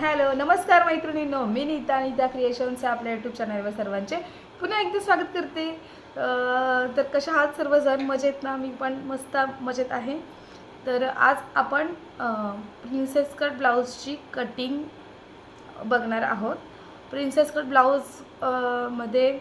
Hello नमस्कार मैत्रिणींनो. मी नीता नीता क्रिएशन्स आपल्या यूट्यूब चॅनलवर सर्वांचे पुन्हा एकदा स्वागत करते. तर कशा आहात सर्वजण? मजेत ना? मी पण मस्त मजेत आहे. तर आज आपण प्रिन्सेस कट ब्लाऊजची कटिंग बघणार आहोत. प्रिन्सेस कट ब्लाऊजमध्ये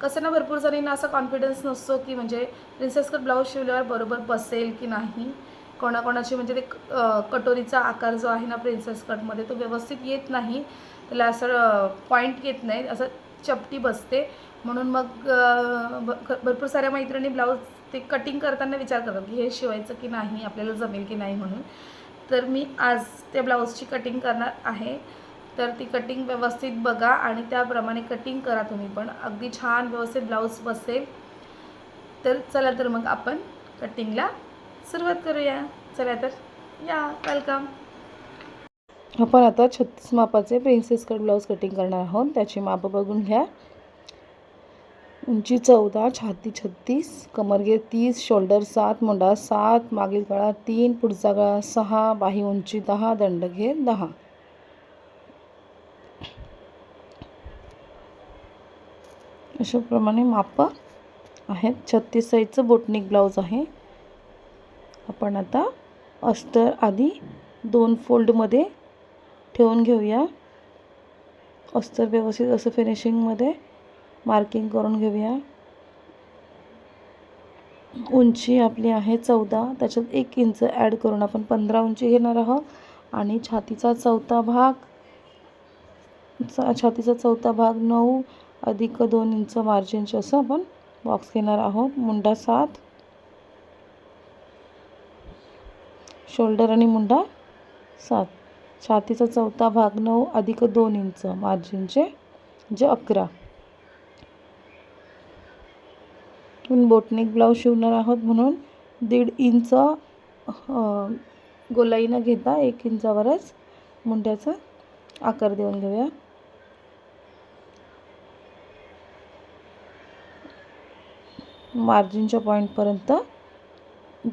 कसं ना भरपूर जणींना असा कॉन्फिडन्स नसतो की म्हणजे प्रिन्सेस कट ब्लाऊज शिवल्यावर बरोबर बसेल की नाही. कोणाकोणाची म्हणजे ते कटोरीचा आकार जो आहे ना प्रिन्सेस कटमध्ये तो व्यवस्थित येत नाही. त्याला असं पॉईंट येत नाही. असं चपटी बसते. म्हणून मग भरपूर साऱ्या मैत्रिणी ब्लाऊज ते कटिंग करताना विचार करतात की हे शिवायचं की नाही आपल्याला जमेल की नाही म्हणून. तर मी आज त्या ब्लाऊजची कटिंग करणार आहे. तर ती कटिंग व्यवस्थित बघा आणि त्याप्रमाणे कटिंग करा तुम्ही पण. अगदी छान व्यवस्थित ब्लाऊज बसेल. तर चला तर मग आपण कटिंगला सुरुवात करूया. चला तर. या वेलकम आपण आता छत्तीस मापाचे प्रिन्सेस कट ब्लाऊज कटिंग करणार आहोत. त्याची मापं बघून घ्या. उंची चौदा छाती छत्तीस कमरगे तीस शोल्डर सात मुंडा सात मागील गळा तीन पुढचा गळा सहा बाही उंची दहा दंडघे दहा. अशाप्रमाणे मापं आहेत. छत्तीस साईजचं बोटनिक ब्लाऊज आहे. आपण आता अस्तर आधी दोन फोल्डमध्ये ठेवून घेऊया. अस्तर व्यवस्थित असं फिनिशिंगमध्ये मार्किंग करून घेऊया. उंची आपली आहे चौदा त्याच्यात एक इंच ॲड करून आपण पंधरा उंची घेणार आहोत. आणि छातीचा चौथा भाग चा- छातीचा चौथा भाग नऊ अधिक दोन इंच मार्जिनचे असं आपण बॉक्स घेणार आहोत. मुंडा सात शोल्डर आणि मुंडा. सात. छातीचा चौथा भाग नऊ अधिक दोन इंच. मार्जिनचे जे अकरा. आपण बोटनेक ब्लाऊज शिवणार आहोत म्हणून दीड इंच गोलाई न घेता एक इंचावरच मुंड्याचा आकार देऊन घेऊया. मार्जिनच्या पॉईंटपर्यंत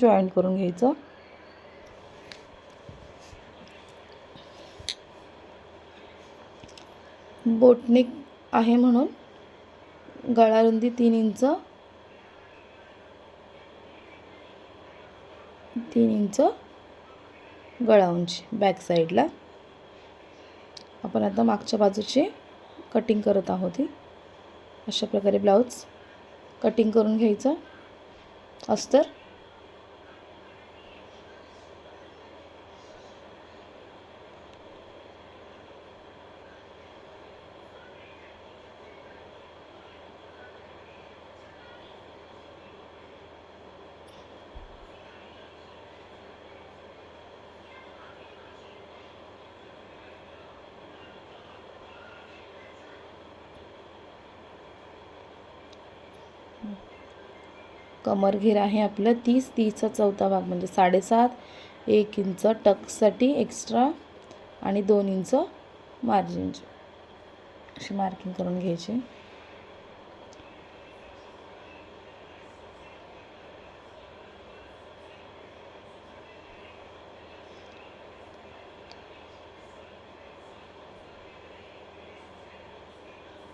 जॉईंट करून घ्यायचं. बोटनिक आहे म्हणून. गळारुंदी तीन इंच. तीन इंच. गळा उंची. बॅक साईडला. आपण आता मागच्या बाजूची कटिंग करत आहोत ही. अशा प्रकारे ब्लाऊज कटिंग करून घ्यायचं. अस्तर. कमर घेर आहे आपलं. तीस तीसचा चौथा भाग म्हणजे साडेसात एक इंच टक्ससाठी एक्स्ट्रा आणि दोन इंच मार्जिनचे अशी मार्किंग करून घ्यायची.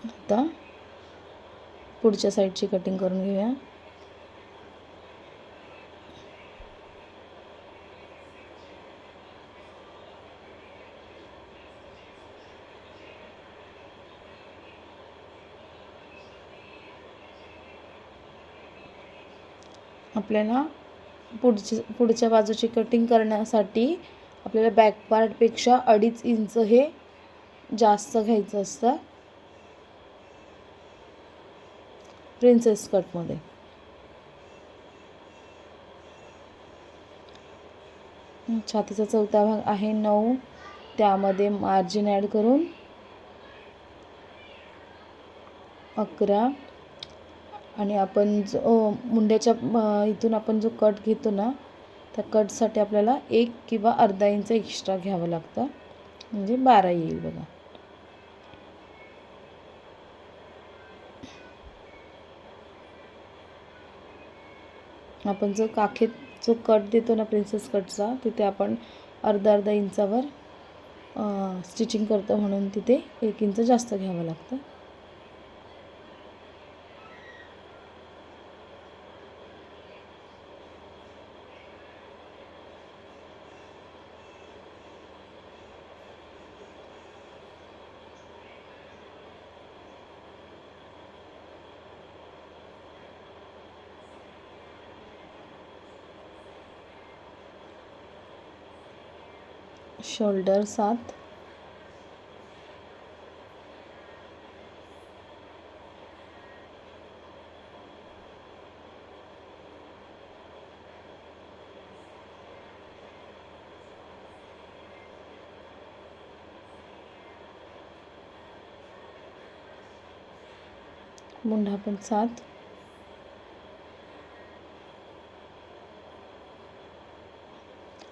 आता पुढच्या साईडची कटिंग करून घेऊया. आपल्याला पुढची पुढच्या बाजूची कटिंग करण्यासाठी आपल्याला बॅक पार्टपेक्षा अडीच इंच हे जास्त घ्यायचं असतं. प्रिन्सेस कटमध्ये छातीचा चौथा भाग आहे नऊ. त्यामध्ये मार्जिन ॲड करून अकरा. आणि आपण जो मुंड्याच्या इथून आपण जो कट घेतो ना त्या कटसाठी आपल्याला एक किंवा अर्धा इंच एक्स्ट्रा घ्यावं लागतं. म्हणजे बारा येईल बघा. आपण जो काखेत जो कट देतो ना प्रिन्सेस कटचा तिथे आपण अर्धा अर्धा इंचावर स्टिचिंग करतो म्हणून तिथे एक इंच जास्त घ्यावं लागतं. शोल्डर सात. मुंढा पण सात.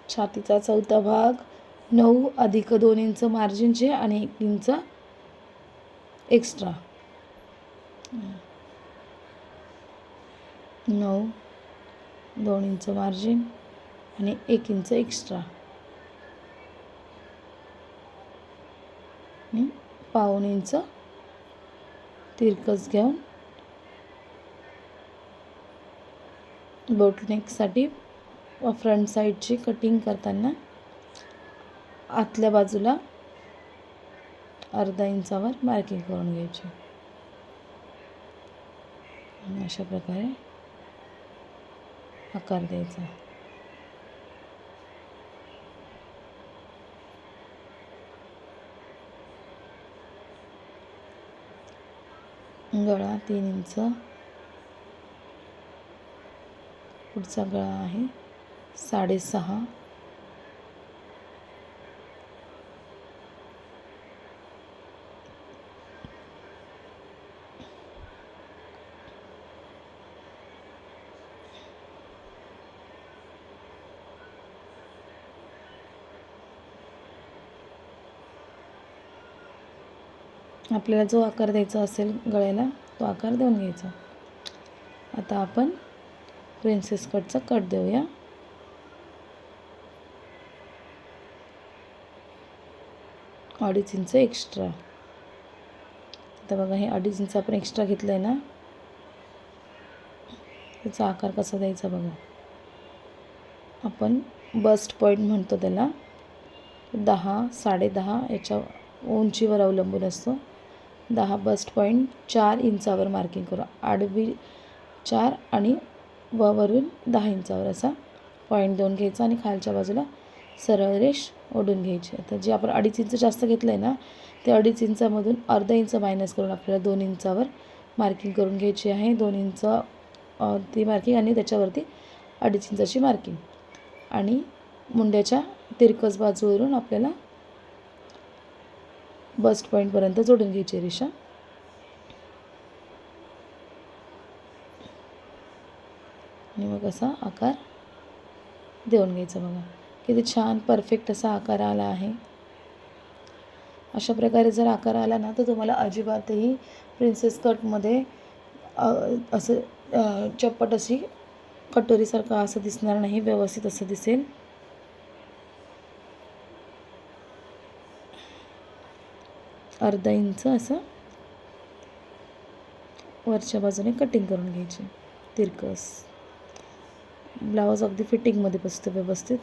छातीचा चौथा भाग. नऊ अधिक दोन इंच मार्जिनचे आणि एक इंच एक्स्ट्रा. नऊ दोन इंच मार्जिन आणि एक इंच एक्स्ट्रा. पाऊन इंच तिरकस घेऊन बोटनेकसाठी फ्रंट साईडची कटिंग करताना आतल्या बाजूला अर्धा इंचावर मार्किंग करून घ्यायची. अशा प्रकारे आकार द्यायचा. गळा तीन इंच. पुढचा गळा आहे साडेसहा आपल्याला जो आकार द्यायचा असेल गळ्याला तो आकार देऊन घ्यायचा. आता आपण प्रिन्सेस कटचा कट देऊया. अडीच इंच एक्स्ट्रा आता बघा हे अडीच इंच आपण एक्स्ट्रा घेतलं आहे ना? त्याचा आकार कसा द्यायचा बघा. आपण बस्ट पॉईंट म्हणतो त्याला. दहा साडेदहा याच्या उंचीवर अवलंबून असतो. दहा बस्ट पॉईंट चार इंचावर मार्किंग करू. आडवी चार आणि व वरून दहा इंचावर असा पॉईंट दोन घ्यायचा आणि खालच्या बाजूला सरळ रेष ओढून घ्यायची. आता जे आपण अडीच इंच जास्त घेतलं आहे ना ते अडीच इंचामधून अर्धा इंच मायनस करून आपल्याला दोन इंचावर मार्किंग करून घ्यायची आहे. दोन इंच ती मार्किंग आणि त्याच्यावरती अडीच इंचाची मार्किंग आणि मुंड्याच्या तिरकस बाजूवरून आपल्याला बस्ट पॉईंटपर्यंत जोडून घ्यायची रेषा. आणि मग असा आकार देऊन घ्यायचा बघा. किती छान परफेक्ट असा आकार आला आहे. अशा प्रकारे जर आकार आला ना तर तुम्हाला अजिबातही प्रिन्सेस कटमध्ये असं चप्पट अशी कटोरीसारखं असं दिसणार नाही व्यवस्थित असं दिसेल. अर्धा इंच असं वरच्या बाजूने कटिंग करून घ्यायची. तिरकस. ब्लाऊज अगदी फिटिंगमध्ये बसतो व्यवस्थित.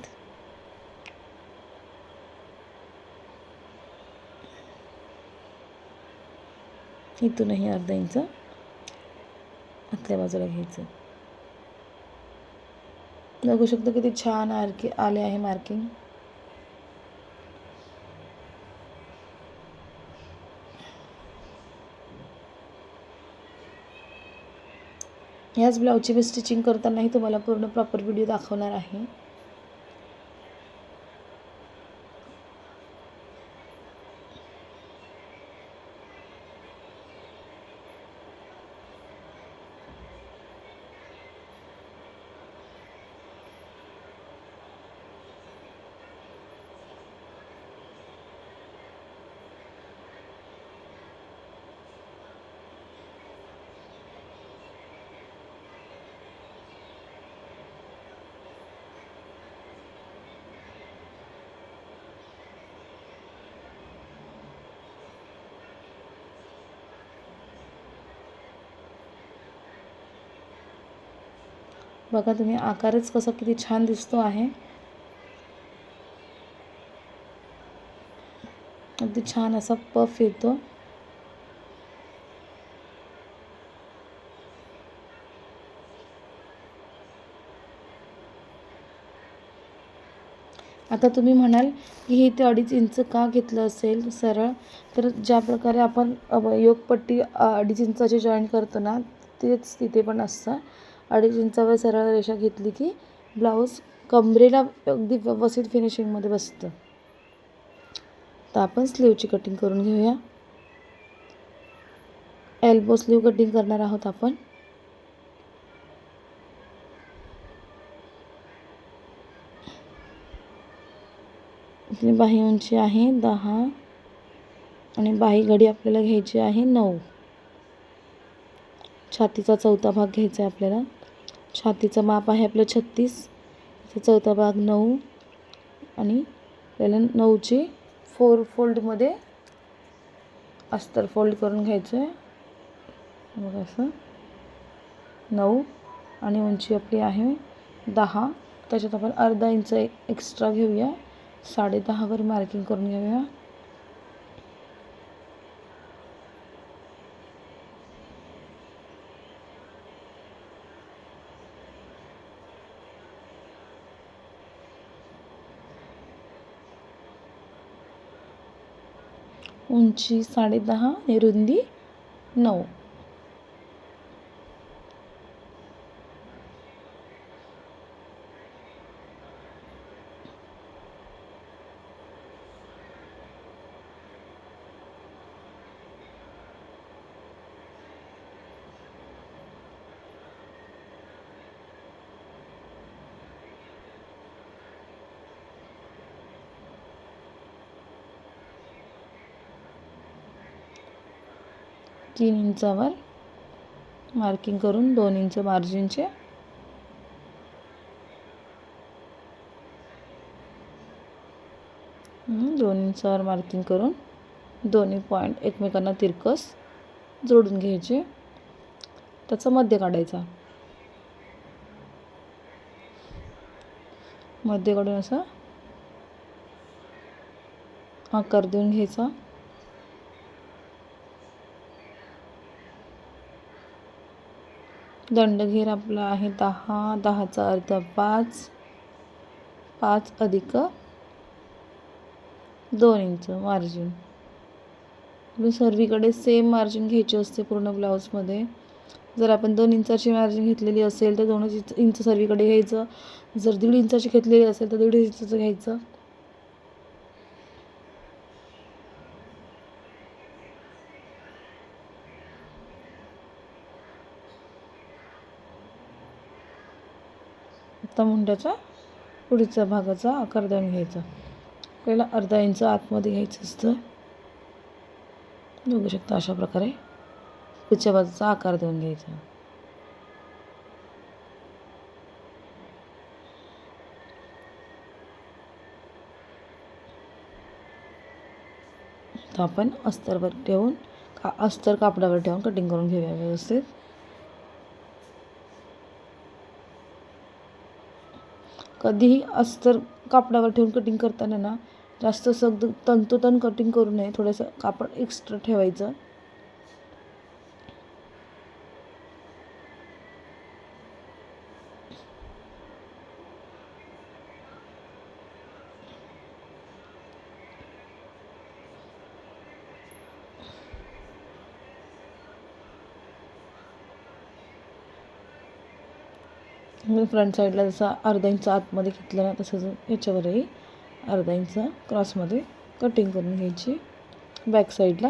इथूनही अर्धा इंच आतल्या बाजूला घ्यायचं. बघू शकतो किती छान आरके आले आहे मार्किंग ह्याच ब्लाऊजची मी स्टिचिंग करतानाही तुम्हाला पूर्ण प्रॉपर व्हिडिओ दाखवणार आहे. बघा तुम्ही आकारच कसा किती छान दिसतो आहे. अगदी छान असा पफ येतो. आता तुम्ही म्हणाल की हे ते अडीच इंच का घेतलं असेल? सरळ. तर ज्या प्रकारे आपण योगपट्टी अडीच इंचाची जॉईन करतो ना तेच तिथे पण असतं. अडीच इंचावर सरळ रेषा घेतली की ब्लाऊज कमरेला अगदी व्यवस्थित फिनिशिंगमध्ये बसतं. तर आपण स्लीवची कटिंग करून घेऊया. एल्बो स्लीव कटिंग करणार आहोत आपण. इथली बाही उंची आहे दहा आणि बाही घडी आपल्याला घ्यायची आहे नऊ. छातीचा चौथा भाग घ्यायचा आहे आपल्याला. छातीचं माप आहे आपलं छत्तीस. चौथा भाग नऊ. आणि त्याला नऊची फोर फोल्डमध्ये अस्तर फोल्ड करून घ्यायचं आहे. मग असं. नऊ. आणि उंची आपली आहे दहा. त्याच्यात आपण अर्धा इंच एक्स्ट्रा घेऊया. साडे दहावर मार्किंग करून घेऊया उंची साडे दहा आणि रुंदी नऊ तीन इंचावर मार्किंग करून दोन इंच मार्जिनचे दोन इंचावर मार्किंग करून दोन्ही पॉईंट एकमेकांना तिरकस जोडून घ्यायचे. त्याचा मध्य काढायचा. मध्य काढून असा आकार देऊन घ्यायचा. दंडघेर आपला आहे दहा दहाचा अर्ध पाच पाच अधिक दोन इंच मार्जिन सर्वीकडे सेम मार्जिन घ्यायची असते पूर्ण ब्लाऊजमध्ये जर आपण दोन इंचाची मार्जिन घेतलेली असेल तर दोनच इंच इंच सर्वीकडे घ्यायचं. जर दीड इंचाची घेतलेली असेल तर दीड इंचाचं घ्यायचं. आता मुंड्याच्या पुढीच्या भागाचा आकार देऊन घ्यायचा. आपल्याला अर्धा इंच आतमध्ये घ्यायचं असतं. बघू शकता अशा प्रकारे पुढच्या बाजूचा आकार देऊन घ्यायचा. तर आपण अस्तरवर ठेवून का अस्तर कापडावर ठेवून कटिंग करून घेऊया व्यवस्थित. कधीही अस्तर कापडावर ठेवून कटिंग करताना ना जास्त सग तंतोतंत कटिंग करू नये. थोडंसं कापड एक्स्ट्रा ठेवायचं. मी फ्रंट साईडला जसा अर्धा इंच आतमध्ये घेतलं ना तसंच याच्यावरही अर्धा इंच क्रॉसमध्ये कटिंग करून घ्यायची. बॅक साईडला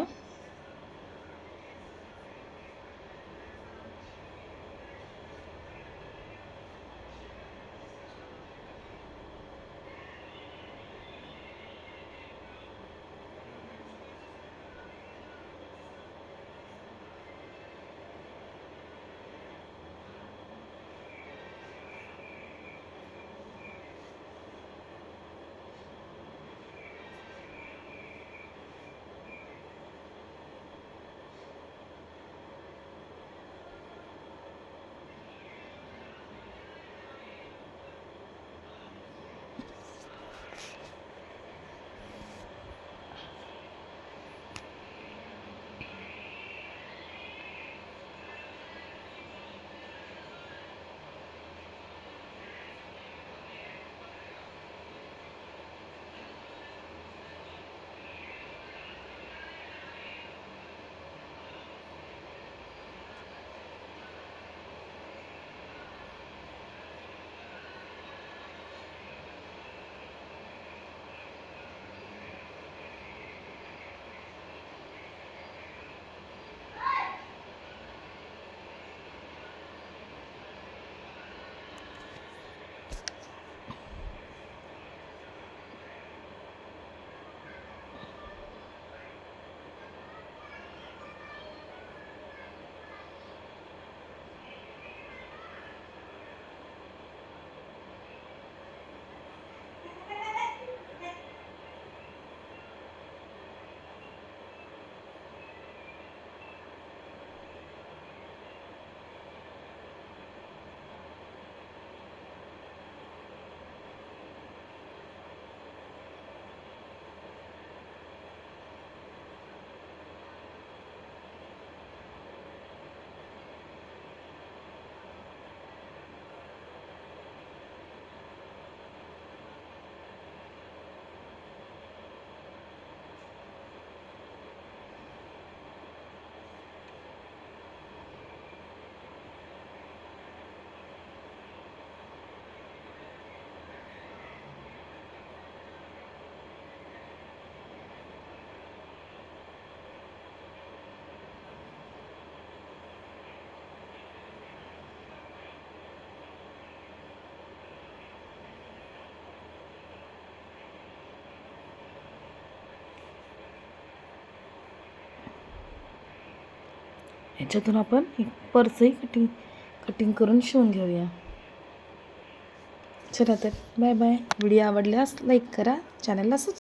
ह्याच्यातून आपण एक पर्सही कटिंग कटिंग करून शिवून घेऊया. चला तर बाय बाय व्हिडिओ आवडल्यास लाईक करा चॅनलला सबस्क्राईब